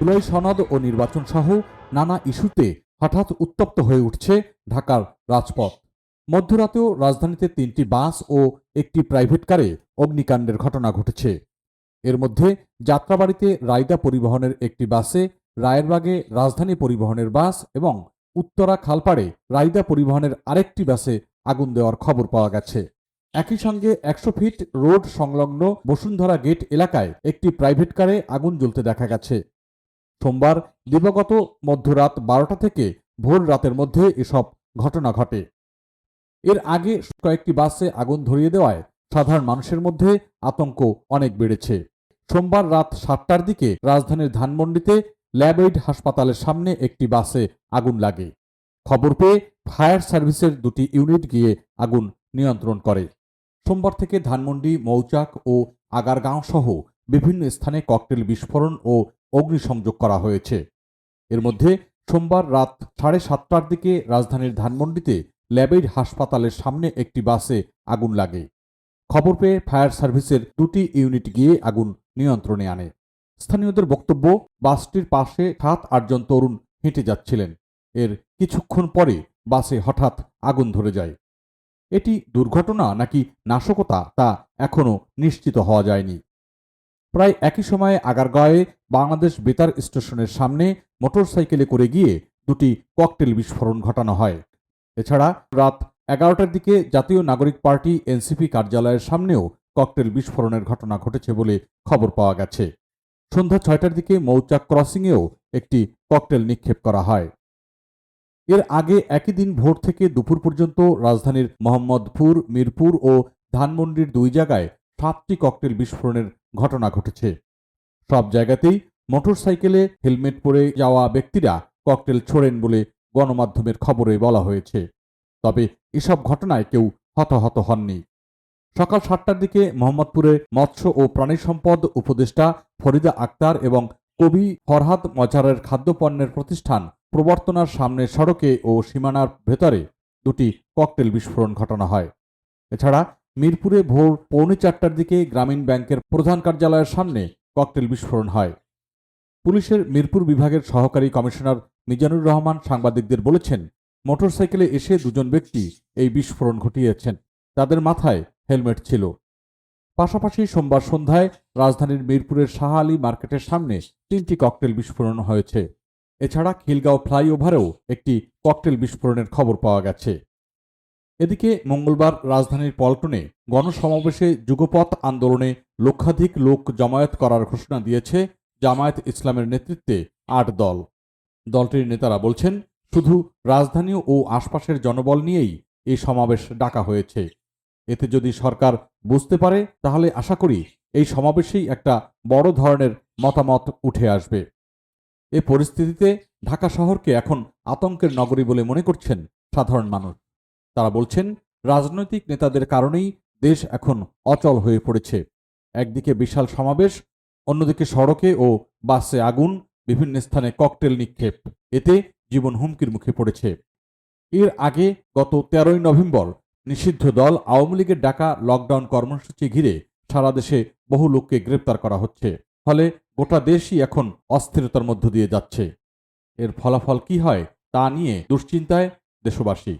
জুলাই সনদ ও নির্বাচন সহ নানা ইস্যুতে হঠাৎ উত্তপ্ত হয়ে উঠছে ঢাকার রাজপথ। মধ্যরাতেও রাজধানীতে তিনটি বাস ও একটি প্রাইভেট কারে অগ্নিকাণ্ডের ঘটনা ঘটেছে। এর মধ্যে যাত্রাবাড়িতে রায়দা পরিবহনের একটি বাসে রায়েরবাগে রাজধানী পরিবহনের বাস এবং উত্তরা খালপাড়ে রায়দা পরিবহনের আরেকটি বাসে আগুন দেওয়ার খবর পাওয়া গেছে। একই সঙ্গে একশো ফিট রোড সংলগ্ন বসুন্ধরা গেট এলাকায় একটি প্রাইভেট কারে আগুন জ্বলতে দেখা গেছে। সোমবার দিবাগত মধ্যরাত বারোটা থেকে ভোর রাতের মধ্যে এসব ঘটনা ঘটে। এর আগে কয়েকটি বাসে আগুন ধরিয়ে দেওয়ায় সাধারণ মানুষের মধ্যে আতঙ্ক অনেক বেড়েছে। সোমবার রাত সাতটার দিকে রাজধানীর ধানমন্ডিতে ল্যাবএইড হাসপাতালের সামনে একটি বাসে আগুন লাগে। খবর পেয়ে ফায়ার সার্ভিসের দুটি ইউনিট গিয়ে আগুন নিয়ন্ত্রণ করে। সোমবার থেকে ধানমন্ডি, মৌচাক ও আগারগাঁও সহ বিভিন্ন স্থানে ককটেল বিস্ফোরণ ও অগ্নিসংযোগ করা হয়েছে। এর মধ্যে সোমবার রাত সাড়ে সাতটার দিকে রাজধানীর ধানমন্ডিতে ল্যাবেইড হাসপাতালের সামনে একটি বাসে আগুন লাগে। খবর পেয়ে ফায়ার সার্ভিসের দুটি ইউনিট গিয়ে আগুন নিয়ন্ত্রণে আনে। স্থানীয়দের বক্তব্য, বাসটির পাশে সাত আটজন তরুণ হেঁটে যাচ্ছিলেন। এর কিছুক্ষণ পরে বাসে হঠাৎ আগুন ধরে যায়। এটি দুর্ঘটনা নাকি নাশকতা তা এখনও নিশ্চিত হওয়া যায়নি। প্রায় একই সময়ে আগারগাঁয়ে বাংলাদেশ বেতার স্টেশনের সামনে মোটরসাইকেলে করে গিয়ে দুটি ককটেল বিস্ফোরণ ঘটানো হয়। এছাড়া রাত এগারোটার দিকে জাতীয় নাগরিক পার্টি এনসিপি কার্যালয়ের সামনেও ককটেল বিস্ফোরণের ঘটনা ঘটেছে বলে খবর পাওয়া গেছে। সন্ধ্যা ছয়টার দিকে মৌচাক ক্রসিংয়েও একটি ককটেল নিক্ষেপ করা হয়। এর আগে একই দিন ভোর থেকে দুপুর পর্যন্ত রাজধানীর মোহাম্মদপুর, মিরপুর ও ধানমন্ডির দুই জায়গায় সাতটি ককটেল বিস্ফোরণের ঘটনা ঘটেছে। সব জায়গাতেই মোটরসাইকেলে হেলমেট পরে যাওয়া ব্যক্তিরা ককটেল ছোড়েন বলে গণমাধ্যমের খবরে বলা হয়েছে। তবে এসব ঘটনায় কেউ হতাহত হননি। সকাল সাতটার দিকে মোহাম্মদপুরে মৎস্য ও প্রাণী সম্পদ উপদেষ্টা ফরিদা আক্তার এবং কবি ফরহাদ মজারের খাদ্যপণ্যের প্রতিষ্ঠান প্রবর্তনার সামনে সড়কে ও সীমানার ভেতরে দুটি ককটেল বিস্ফোরণ ঘটনা হয়। এছাড়া মিরপুরে ভোর পৌনে চারটার দিকে গ্রামীণ ব্যাংকের প্রধান কার্যালয়ের সামনে ককটেল বিস্ফোরণ হয়। পুলিশের মিরপুর বিভাগের সহকারী কমিশনার মিজানুর রহমান সাংবাদিকদের বলেছেন, মোটরসাইকেলে এসে দুজন ব্যক্তি এই বিস্ফোরণ ঘটিয়েছেন। তাদের মাথায় হেলমেট ছিল। পাশাপাশি সোমবার সন্ধ্যায় রাজধানীর মিরপুরের শাহ আলী মার্কেটের সামনে তিনটি ককটেল বিস্ফোরণ হয়েছে। এছাড়া খিলগাঁও ফ্লাইওভারেও একটি ককটেল বিস্ফোরণের খবর পাওয়া গেছে। এদিকে মঙ্গলবার রাজধানীর পল্টনে গণসমাবেশে যুগপথ আন্দোলনে লক্ষাধিক লোক জমায়েত করার ঘোষণা দিয়েছে জামায়াত ইসলামের নেতৃত্বে আট দল। দলটির নেতারা বলছেন, শুধু রাজধানী ও আশপাশের জনবল নিয়েই এই সমাবেশ ডাকা হয়েছে। এতে যদি সরকার বুঝতে পারে, তাহলে আশা করি এই সমাবেশেই একটা বড় ধরনের মতামত উঠে আসবে। এ পরিস্থিতিতে ঢাকা শহরকে এখন আতঙ্কের নগরী বলে মনে করছেন সাধারণ মানুষ। তারা বলছেন, রাজনৈতিক নেতাদের কারণেই দেশ এখন অচল হয়ে পড়েছে। একদিকে বিশাল সমাবেশ, অন্যদিকে সড়কে ও বাসে আগুন, বিভিন্ন স্থানে ককটেল নিক্ষেপ। এতে জীবন হুমকির মুখে পড়েছে। এর আগে গত তেরোই নভেম্বর নিষিদ্ধ দল আওয়ামী লীগের ডাকা লকডাউন কর্মসূচি ঘিরে সারা দেশে বহু লোককে গ্রেপ্তার করা হচ্ছে। ফলে গোটা দেশই এখন অস্থিরতার মধ্য দিয়ে যাচ্ছে। এর ফলাফল কি হয় তা নিয়ে দুশ্চিন্তায় দেশবাসী।